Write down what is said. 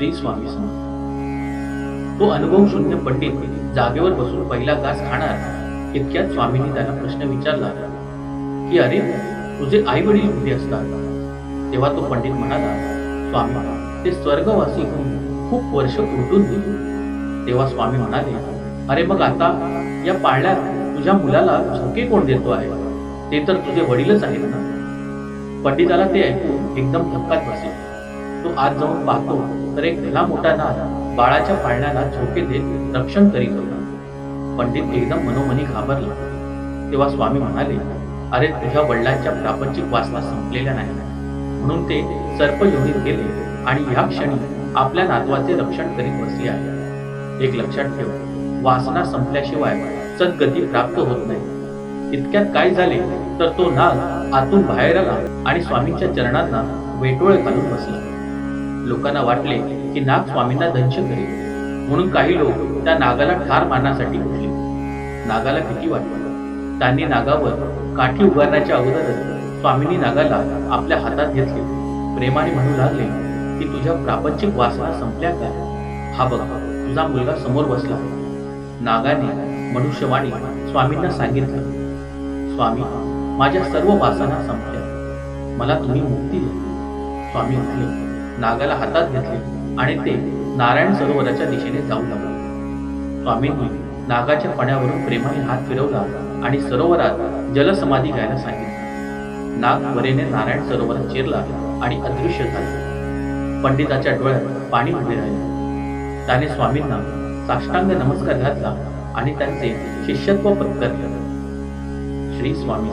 श्री स्वामी समर्थ. तो अनुभव शून्य पंडित जागेवर बसून पहिला घास खाणार इतक्यात स्वामींनी त्याला प्रश्न विचारला की अरे तुझे आई वडील कुठे असतात? तेव्हा तो पंडित म्हणाला स्वामी ते स्वर्गवासी होऊन खूप वर्ष उलटून गेले. तेव्हा स्वामी म्हणाले अरे मग आता या पाळण्यात तुझ्या मुलाला झोके कोण देतो आहे? ते तर तुझे वडीलच आहेत ना? पंडिताला ते ऐकून एकदम धक्काच बसला. तो आज जाऊन पाहतो. तर एक भला मोठा नाग बाळाच्या पाळण्याला झोके देत रक्षण करीत होता. पंडित एकदम मनोमनी घाबरला. तेव्हा स्वामी म्हणाले अरे तुझ्या वडिलांच्या प्रापंचिक वासना संपलेल्या नाही म्हणून ते सर्पयोनीत गेले आणि या क्षणी आपल्या नातवाचे रक्षण करीत बसले आहे एक लक्षात ठेव वासना संपल्याशिवाय सद्गती प्राप्त होत नाही. इतक्यात काय झाले तर तो नाग आतून बाहेर आला आणि स्वामींच्या चरणांना वेटोळे घालून बसला. लोकांना वाटले की नाग स्वामींना दंश करेल. म्हणून काही लोक त्या नागाला ठार मारण्यासाठी उठले. नागाला भीती वाटली. त्यांनी नागावर काठी उभारण्याच्या अगोदरच स्वामींनी नागाला आपल्या हातात घेतले. प्रेमाने म्हणू लागले की तुझ्या प्रापंचिक वासना संपल्या का हा बघ तुझा मुलगा समोर बसला. नागाने मनुष्यवाणी स्वामींना सांगितलं. स्वामी माझ्या सर्व वासना संपल्या. मला तुम्ही मुक्ती द्या. स्वामी उठले नागाला हातात घेतले आणि ते नारायण सरोवराच्या दिशेने जाऊ लागले. स्वामींनी नागाच्या पण्यावरून प्रेमाने हात फिरवला आणि सरोवरात जलसमाधी घ्यायला सांगितली. नाग वरेने नारायण सरोवरात चिरला आणि अदृश्य झाला. पंडिताच्या डोळ्यात पाणी उभे राहिले. त्याने स्वामींना साष्टांग नमस्कार घातला आणि त्यांचे शिष्यत्व पत्करले. श्री स्वामी